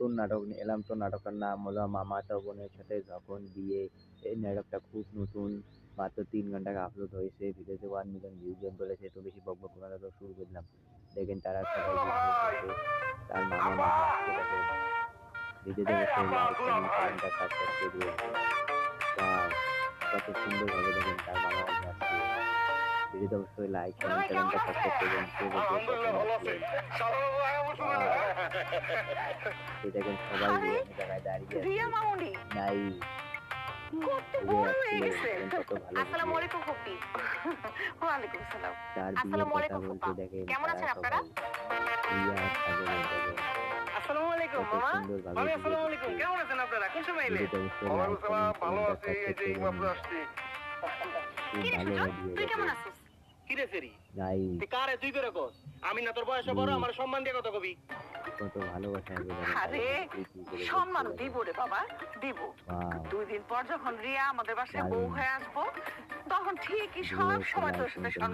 নতুন নাটক নিয়ে এলাম তো নাটকের নাম হলো মামাতো বোনের সাথে যখন বিয়ে এই নাটকটা খুব নতুন মাত্র তিন ঘণ্টা আপলোড হয়েছে ভিডিওতে ওয়ান মিলিয়ন ভিউজ জন বলেছে তো বেশি বক বক তো শুরু করলাম দেখেন তারা সবাই তার মামা মামা লাইক কত দেখেন তার মামা মামা বলতে সবাই বিভিন্ন জায়গায় দাঁড়িয়ে রিয়া মামুনি। নাই। আসসালামু আলাইকুম ফুপি। সালাম আসসালামু। আলাইকুম ফুপা। কেমন আছেন আপনারা? আসসালামু আলাইকুম মামা। আসসালামু আলাইকুম। কেমন আছেন আপনারা? কোন সময় এলেন? ভালো আছি এই যে subscribe আসছি। তুই কেমন। আছিস? কি রে সেরি? নাই। তুই কারে? তুই করে কস। আমি না তোর বয়সে বড় আমার সম্মান দিয়ে কথা কবি। কত ভালোবাসা আরে, করে সম্মান দিব রে বাবা দিব। দুই দিন পর যখন রিয়া আমাদের বাসায় বউ হয়ে আসব তখন ঠিকই সব সময় তোর সাথে সম্মান